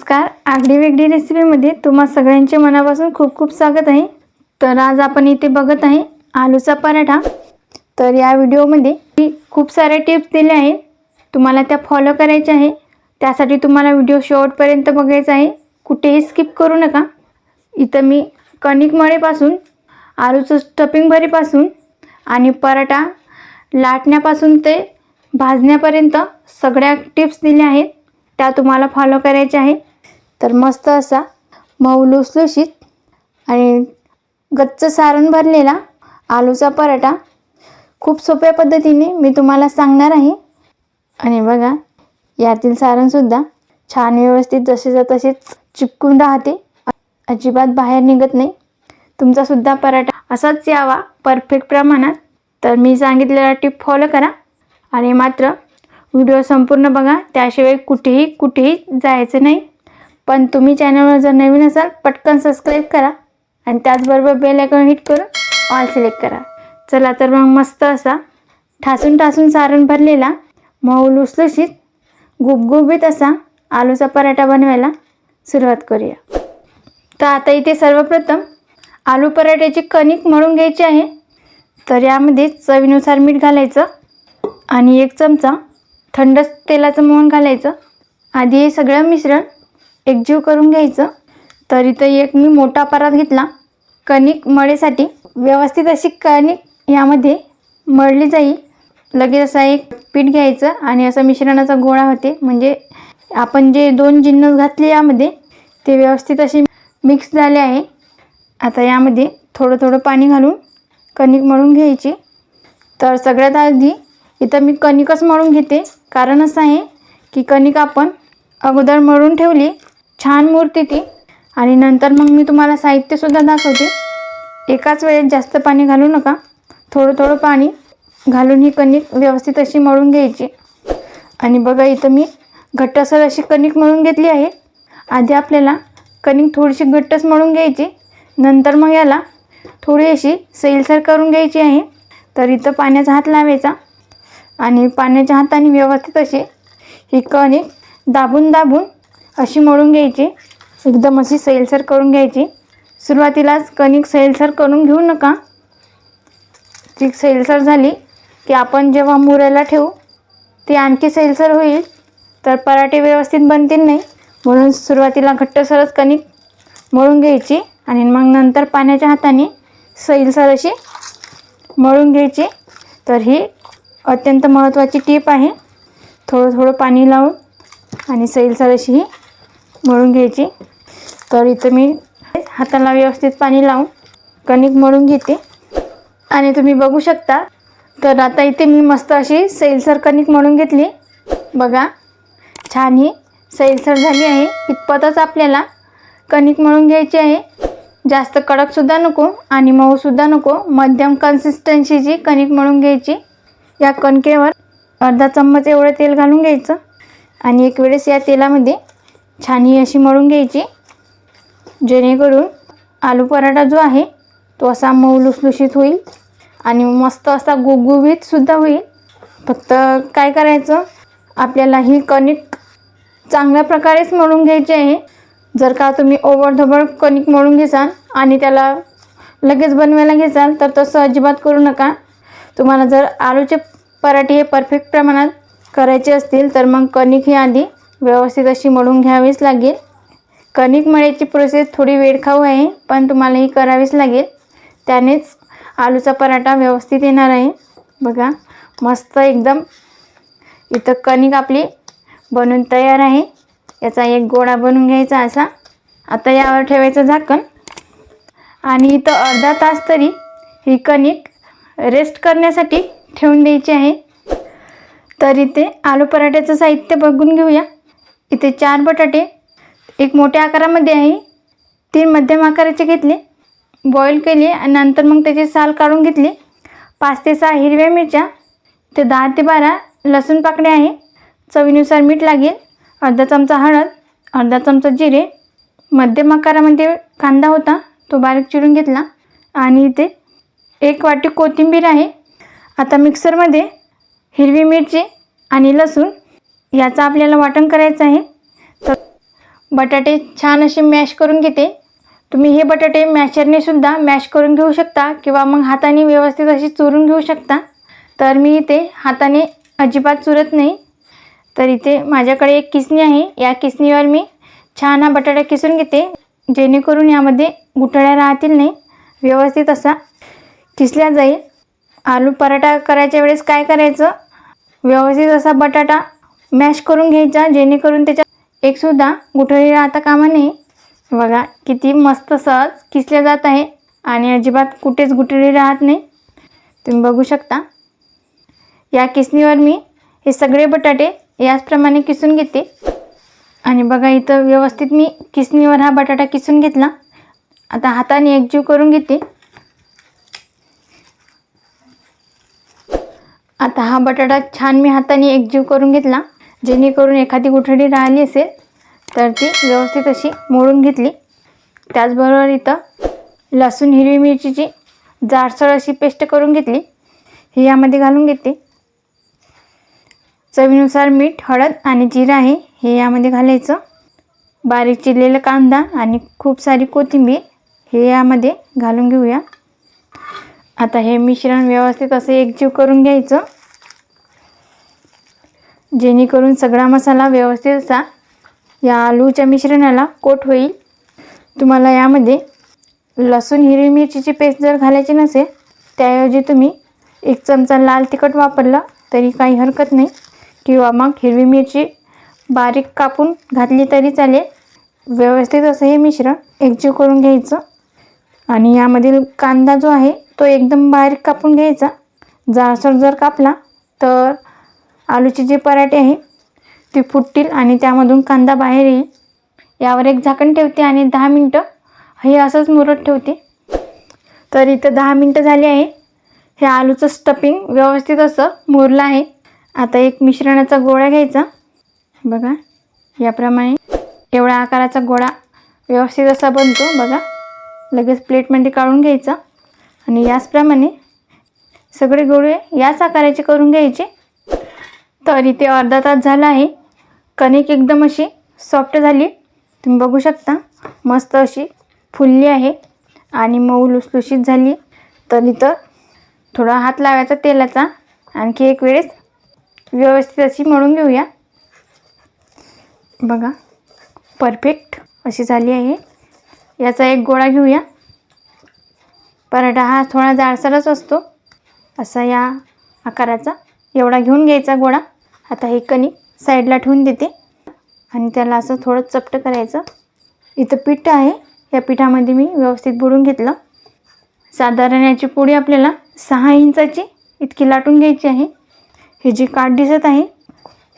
नमस्कार. आगडी वेगळी रेसिपीमध्ये तुम्हा सगळ्यांचे मनापासून खूप खूप स्वागत आहे. तर आज आपण इथे बघत आहे आलूचा पराठा. तर या व्हिडिओमध्ये मी खूप साऱ्या टिप्स दिल्या आहेत. तुम्हाला त्या फॉलो करायच्या आहे त्यासाठी तुम्हाला व्हिडिओ शेवटपर्यंत बघायचा आहे. कुठेही स्किप करू नका. इथं मी कणिक मळीपासून आलूचं स्टपिंग भरीपासून आणि पराठा लाटण्यापासून ते भाजण्यापर्यंत सगळ्या टिप्स दिल्या आहेत. त्या तुम्हाला फॉलो करायच्या आहे तर मस्त असा मऊ लुसलुशीत आणि गच्च सारण भरलेला आलूचा पराठा. खूप सोप्या पद्धतीने मी तुम्हाला सांगणार आहे. आणि बघा यातील सारणसुद्धा छान व्यवस्थित जसेच्या तसेच चिपकून राहते. अजिबात बाहेर निघत नाही. तुमचासुद्धा पराठा असाच यावा परफेक्ट प्रमाणात. तर मी सांगितलेला टिप फॉलो करा. आणि मात्र व्हिडिओ संपूर्ण बघा. त्याशिवाय कुठेही कुठेही जायचं नाही. पण तुम्ही चॅनलवर जर नवीन असाल पटकन सबस्क्राईब करा आणि त्याचबरोबर बेल आयकॉन हिट करून ऑल सिलेक्ट करा. चला तर मग मस्त असा ठासून ठासून सारण भरलेला मऊ लुसलुशीत गुबगुबीत असा आलूचा पराठा बनवायला सुरुवात करूया. तर आता इथे सर्वप्रथम आलू पराठ्याची कणिक मळून घ्यायची आहे. तर यामध्ये चवीनुसार मीठ घालायचं आणि एक चमचा थंड तेलाचं मोहन घालायचं. आधी हे सगळं मिश्रण एकजीव करून घ्यायचं. तर इथं एक मी मोठा परात घेतला. कणिक मळीसाठी. व्यवस्थित अशी कणिक यामध्ये मळली जाईल. लगेच असा एक पीठ घ्यायचं आणि असं मिश्रणाचा गोळा होते. म्हणजे आपण जे दोन जिन्नस घातले यामध्ये ते व्यवस्थित असे मिक्स झाले आहे. आता यामध्ये थोडं थोडं पाणी घालून कणिक मळून घ्यायची. तर सगळ्यात आधी इथं मी कणिकच मळून घेते. कारण असं आहे की कणिक आपण अगोदर मळून ठेवली छान मूर्ती ती. आणि नंतर मग मी तुम्हाला साहित्यसुद्धा दाखवते. एकाच वेळेत जास्त पाणी घालू नका. थोडं थोडं पाणी घालून ही कणिक व्यवस्थित अशी मळून घ्यायची. आणि बघा इथं मी घट्टसर अशी कणिक मळून घेतली आहे. आधी आपल्याला कणिक थोडीशी घट्टच मळून घ्यायची. नंतर मग याला थोडी अशी सैलसर करून घ्यायची आहे. तर इथं पाण्याचा हात लावायचा. आणि पाण्याच्या हाताने व्यवस्थित अशी ही कणिक दाबून दाबून अशी मळून घ्यायची. एकदम अशी सैलसर करून घ्यायची. सुरुवातीलाच कणिक सैलसर करून घेऊ नका. ती सैलसर झाली की आपण जेव्हा मुरायला ठेवू ती आणखी सैलसर होईल. तर पराठे व्यवस्थित बनतील नाही. म्हणून सुरुवातीला घट्टसरच कणिक मळून घ्यायची आणि मग नंतर पाण्याच्या हाताने सैलसर अशी मळून घ्यायची. तर ही अत्यंत महत्त्वाची टीप आहे. थोडं थोडं पाणी लावून आणि सैलसर अशी ही मळून घ्यायची. तर इथं मी हाताला व्यवस्थित पाणी लावून कणिक मळून घेते. आणि तुम्ही बघू शकता तर आता इथे मी मस्त अशी सैलसर कणिक मळून घेतली. बघा छान ही सैलसर झाली आहे. इतपतच आपल्याला कणिक मळून घ्यायची आहे. जास्त कडकसुद्धा नको आणि मऊसुद्धा नको. मध्यम कन्सिस्टन्सीची कणिक मळून घ्यायची. या कणकेवर अर्धा चम्मच एवढं तेल घालून घ्यायचं. आणि एक वेळेस या तेलामध्ये छान ही अशी मळून घ्यायची. जेणेकरून आलू पराठा जो आहे तो असा मऊ लुसलुशीत होईल आणि मस्त असा गुबगुबीतसुद्धा होईल. फक्त काय करायचं आपल्याला ही कणिक चांगल्या प्रकारेच मळून घ्यायची आहे. जर का तुम्ही ओबडधोबड कणिक मळून घेसाल आणि त्याला लगेच बनवायला घेसाल तर तसं अजिबात करू नका. तुम्हाला जर आलूचे पराठे हे परफेक्ट प्रमाणात करायचे असतील तर मग कणिक ही आधी व्यवस्थित अशी मळून घ्यावीच लागेल. कणिक मळ्याची प्रोसेस थोडी वेळखाऊ आहे पण तुम्हाला ही करावीच लागेल. त्यानेच आलूचा पराठा व्यवस्थित येणार आहे. बघा मस्त एकदम इथं कणिक आपली बनून तयार आहे. याचा एक गोळा बनवून घ्यायचा असा. आता यावर ठेवायचं झाकण. आणि इथं अर्धा तास तरी ही कणिक रेस्ट करण्यासाठी ठेवून द्यायची आहे. तर इथे आलू पराठ्याचं साहित्य बघून घेऊया. इथे चार बटाटे एक मोठ्या आकारामध्ये आहे. तीन मध्यम आकाराचे घेतले. बॉईल केले आणि नंतर मग त्याची साल काढून घेतली. पाच ते सहा हिरव्या मिरच्या ते दहा ते बारा लसूण पाकडे आहे. चवीनुसार मीठ लागेल अर्धा चमचा हळद अर्धा चमचा जिरे. मध्यम आकारामध्ये कांदा होता तो बारीक चिरून घेतला. आणि इथे एक वाटी कोथिंबीर आहे. आता मिक्सरमध्ये हिरवी मिरची आणि लसूण याचं आपल्याला वाटण करायचं आहे. तर बटाटे छान असे मॅश करून घेते. तुम्ही हे बटाटे मॅशरनेसुद्धा मॅश करून घेऊ शकता किंवा मग हाताने व्यवस्थित अशी चुरून घेऊ शकता. तर मी इथे हाताने अजिबात चुरत नाही. तर इथे माझ्याकडे एक किसणी आहे. या किसणीवर मी छान हा बटाटा किसून घेते. जेणेकरून यामध्ये गुठळ्या राहतील नाही. व्यवस्थित असा किसल्या जाईल. आलू पराठा करायच्या वेळेस काय करायचं? व्यवस्थित असा बटाटा मॅश करून घ्यायचा जेणेकरून त्याच्यात एकसुद्धा गुठळी राहता कामा नये. बघा किती मस्त सहज किसल्या जात आहे आणि अजिबात कुठेच गुठळी राहत नाही. तुम्ही बघू शकता. या किसणीवर मी हे सगळे बटाटे याचप्रमाणे किसून घेते. आणि बघा इथं व्यवस्थित मी किसणीवर हा बटाटा किसून घेतला. आता हाताने एकजीव करून घेते. आता हा बटाटा छान मी हाताने एकजीव करून घेतला. जेणेकरून एखादी गुठळी राहिली असेल तर ती व्यवस्थित अशी मोडून घेतली. त्याचबरोबर इथं लसूण हिरवी मिरचीची जाडसर अशी पेस्ट करून घेतली. ही यामध्ये घालून घेते चवीनुसार मीठ हळद आणि जिरं आहे हे यामध्ये घालायचं. बारीक चिरलेला कांदा आणि खूप सारी कोथिंबीर हे यामध्ये घालून घेऊया. आता हे मिश्रण व्यवस्थित असं एकजीव करून घ्यायचं. जेणेकरून सगळा मसाला व्यवस्थित असा या आलूच्या मिश्रणाला कोट होईल. तुम्हाला यामध्ये लसूण हिरवी मिरचीची पेस्ट जर घालायची नसेल त्याऐवजी तुम्ही एक चमचा लाल तिखट वापरला तरी काही हरकत नाही. किंवा मग हिरवी मिरची बारीक कापून घातली तरी चालेल. व्यवस्थित असं हे मिश्रण एकजीव करून घ्यायचं. आणि यामधील कांदा जो आहे तो एकदम बारीक कापून घ्यायचा. जाडसर जर कापला तर आलूचे जे पराठे आहे ते फुटतील आणि त्यामधून कांदा बाहेर येईल. यावर एक झाकण ठेवते आणि दहा मिनटं हे असंच मुरत ठेवते. तर इथं दहा मिनटं झाली आहे. हे आलूचं स्टफिंग व्यवस्थित असं मुरलं आहे. आता एक मिश्रणाचा गोळा घ्यायचा. बघा याप्रमाणे एवढ्या आकाराचा गोळा व्यवस्थित असा बनतो. बघा लगेच प्लेटमध्ये काढून घ्यायचा. आणि याचप्रमाणे सगळे गोळे याच आकाराचे करून घ्यायचे. तर इथे अर्धा तास झाला आहे. कणिक एकदम अशी सॉफ्ट झाली. तुम्ही बघू शकता मस्त अशी फुलली आहे आणि मऊ लुसलुशीत झाली. तर इथं थोडा हात लावायचा तेलाचा. आणखी एक वेळेस व्यवस्थित अशी मळून घेऊया. बघा परफेक्ट अशी झाली आहे. याचा एक गोळा घेऊया. पराठा हा थोडा जाडसरच असतो. असा या आकाराचा एवढा घेऊन घ्यायचा गोळा. आता हे कणिक साईडला ठेवून देते. आणि त्याला असं थोडं चपटं करायचं. इथं पीठ आहे. या पिठामध्ये मी व्यवस्थित बुडून घेतलं. साधारण याची पोळी आपल्याला सहा इंचाची इतकी लाटून घ्यायची आहे. हे जी काठ दिसत आहे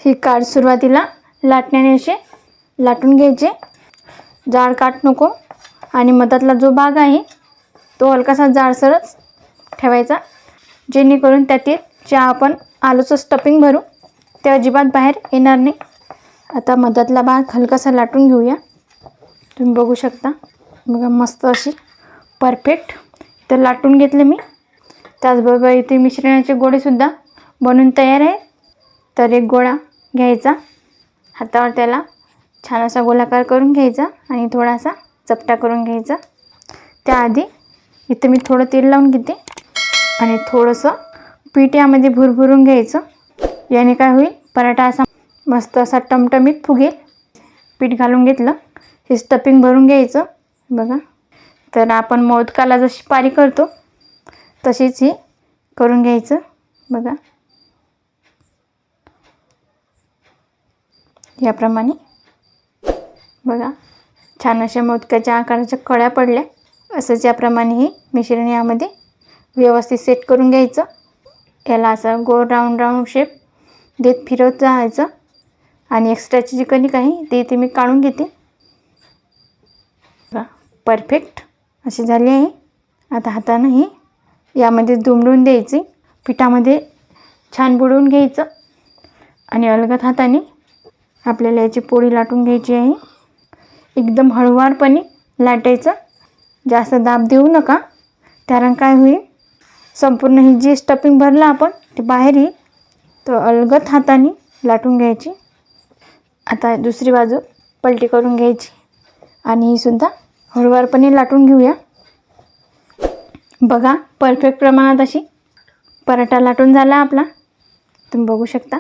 ही काठ सुरुवातीला लाटण्याने असे लाटून घ्यायचे. जाड काठ नको. आणि मधातला जो भाग आहे तो हलकासा जाडसरच ठेवायचा. जेणेकरून त्यातील ज्या आपण आलूचं स्टफिंग भरू ते अजिबात बाहेर येणार नाही. आता मधातला भाग हलकासा लाटून घेऊया. तुम्ही बघू शकता. बघा मस्त अशी परफेक्ट तर लाटून घेतले मी. त्याचबरोबर इथे मिश्रणाचे गोळेसुद्धा बनून तयार आहे. तर एक गोळा घ्यायचा. हातावर त्याला छान असा गोलाकार करून घ्यायचा आणि थोडासा चपटा करून घ्यायचा. त्याआधी इथं मी थोडं तेल लावून घेते आणि थोडंसं पीठ यामध्ये भुरभुरून घ्यायचं. याने काय होईल? पराठा असा मस्त असा टमटमीत फुगेल. पीठ घालून घेतलं. हे स्टपिंग भरून घ्यायचं. बघा. तर आपण मोदकाला जशी पारी करतो तशीच ही करून घ्यायचं. बघा. याप्रमाणे. बघा. छान अशा मोदकाच्या आकाराच्या कळ्या पडल्या. असंच याप्रमाणे हे मिश्रण यामध्ये व्यवस्थित सेट करून घ्यायचं. याला असं गोल राऊंड राऊंड शेप देत फिरवत जायचं. आणि एक्स्ट्राची जी कणिक आहे ती इथे मी काढून घेते. परफेक्ट अशी झाली आहे. आता हातानं ही यामध्ये दुमडून द्यायची. पिठामध्ये छान बुडवून घ्यायचं. आणि अलगद हाताने आपल्याला याची पोळी लाटून घ्यायची आहे. एकदम हळुवारपणे लाटायचं. जास्त दाब देऊ नका. कारण काय होईल? संपूर्ण ही जी स्टफिंग भरलं आपण ते बाहेर येईल. तर अलगद हाताने लाटून घ्यायची. आता दुसरी बाजू पलटी करून घ्यायची. आणि ही सुद्धा हळूवारपणे लाटून घेऊया. बघा परफेक्ट प्रमाणात अशी पराठा लाटून झाला आपला. तुम्ही बघू शकता.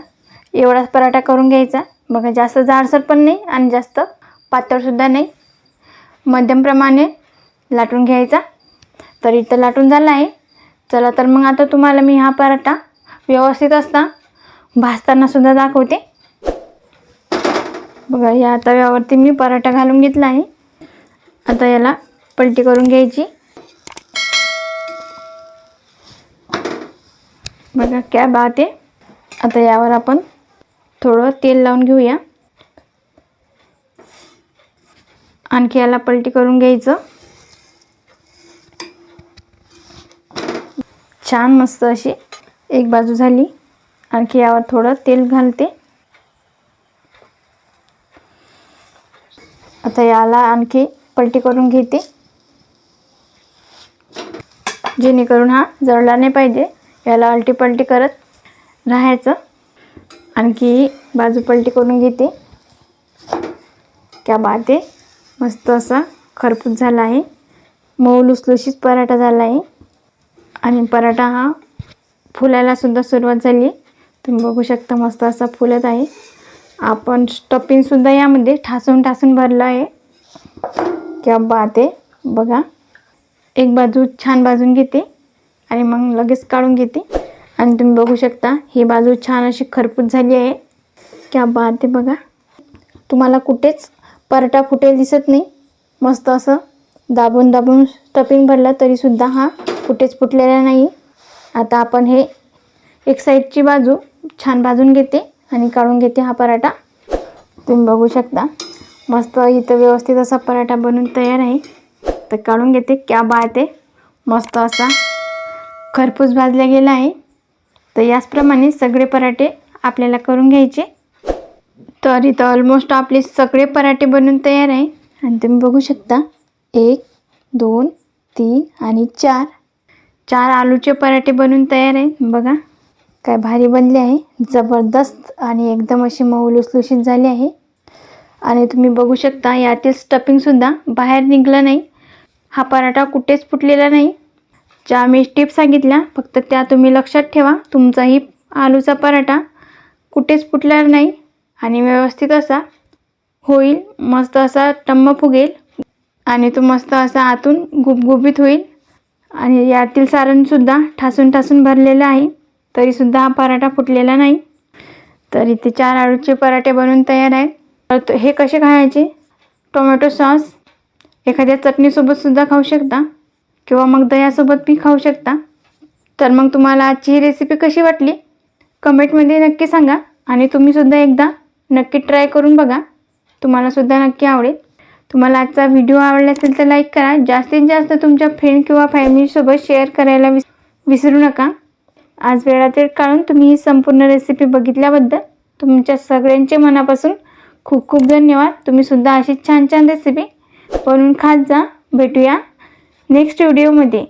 एवढाच पराठा करून घ्यायचा. बघा जास्त जाडसर पण नाही आणि जास्त पातळसुद्धा नाही. मध्यमप्रमाणे लाटून घ्यायचा. तर इथं लाटून झाला आहे. चला तर मग आता तुम्हाला मी हा पराठा व्यवस्थित असता भाजताना सुद्धा दाखवते. बघा या तव्यावरती मी पराठा घालून घेतला आहे. आता याला पलटी करून घ्यायची. बघा कॅब आते आता यावर आपण थोडं तेल लावून घेऊया. आणखी याला पलटी करून घ्यायचं. छान मस्त अशी एक बाजू झाली. आणखी यावर थोडं तेल घालते. आता याला आणखी पलटी करून घेते. जेणेकरून हा जळला नाही पाहिजे. याला अलटी पलटी करत राहायचं. आणखी बाजू पलटी करून घेते. क्या बात आहे मस्त असा खरपूस झाला आहे. मऊ लुसलुशीत पराठा झाला आहे. आणि पराठा हा फुलायला सुद्धा सुरुवात झाली आहे. तुम्ही बघू शकता मस्त असा फुलत आहे. आपण स्टपिंगसुद्धा यामध्ये ठासून ठासून भरलं आहे. क्या बात आहे. बघा. एक बाजू छान भाजून घेते आणि मग लगेच काढून घेते. आणि तुम्ही बघू शकता ही बाजू छान अशी खरपूस झाली आहे. क्या बात आहे बघा. तुम्हाला कुठेच परटा फुटेल दिसत नाही. मस्त असं दाबून दाबून स्टपिंग भरलं तरीसुद्धा हा कुठेच फुटलेला नाही. आता आपण हे एक साईडची बाजू छान भाजून घेते आणि काढून घेते हा पराठा. तुम्ही बघू शकता. मस्त इथं व्यवस्थित असा पराठा बनून तयार आहे. तर काढून घेते. क्या बात आहे मस्त असा खरपूस भाजला गेला आहे. तर याचप्रमाणे सगळे पराठे आपल्याला करून घ्यायचे. तर इथं ऑलमोस्ट आपले सगळे पराठे बनून तयार आहे. आणि तुम्ही बघू शकता. एक दोन तीन आणि चार. चार आलूचे पराठे बनून तयार आहे. बघा. काय भारी बनली आहे. जबरदस्त आणि एकदम अशी मऊ लुसलुशीत झाली आहे. आणि तुम्ही बघू शकता यातील स्टफिंगसुद्धा बाहेर निघलं नाही. हा पराठा कुठेच फुटलेला नाही. ज्या मी टिप्स सांगितल्या फक्त त्या तुम्ही लक्षात ठेवा. तुमचाही आलूचा पराठा कुठेच फुटणार नाही. आणि व्यवस्थित असा होईल मस्त असा टम्म फुगेल. आणि तो मस्त असा आतून गुबगुबीत होईल. आणि यातील सारणसुद्धा ठासून ठासून भरलेलं आहे. तरीसुद्धा हा पराठा फुटलेला नाही. तर इथे चार आळूचे पराठे बनवून तयार आहेत. तर हे कसे खायचे? Tomato sauce. एखाद्या चटणीसोबतसुद्धा खाऊ शकता. किंवा मग दह्यासोबत बी खाऊ शकता. तर मग तुम्हाला आजची ही रेसिपी कशी वाटली? कमेंटमध्ये नक्की सांगा. आणि तुम्हीसुद्धा एकदा नक्की ट्राय करून बघा. तुम्हालासुद्धा नक्की आवडेल. तुम्हाला आजचा व्हिडिओ आवडला असेल तर लाईक करा. जास्तीत जास्त तुमच्या फ्रेंड किंवा फॅमिलीसोबत शेअर करायला विस विसरू नका. आज वेळातील काढून तुम्ही ही संपूर्ण रेसिपी बघितल्याबद्दल तुमच्या सगळ्यांचे मनापासून खूप खूप धन्यवाद. तुम्हीसुद्धा अशी छान छान रेसिपी बनवून खात जा. भेटूया नेक्स्ट व्हिडिओमध्ये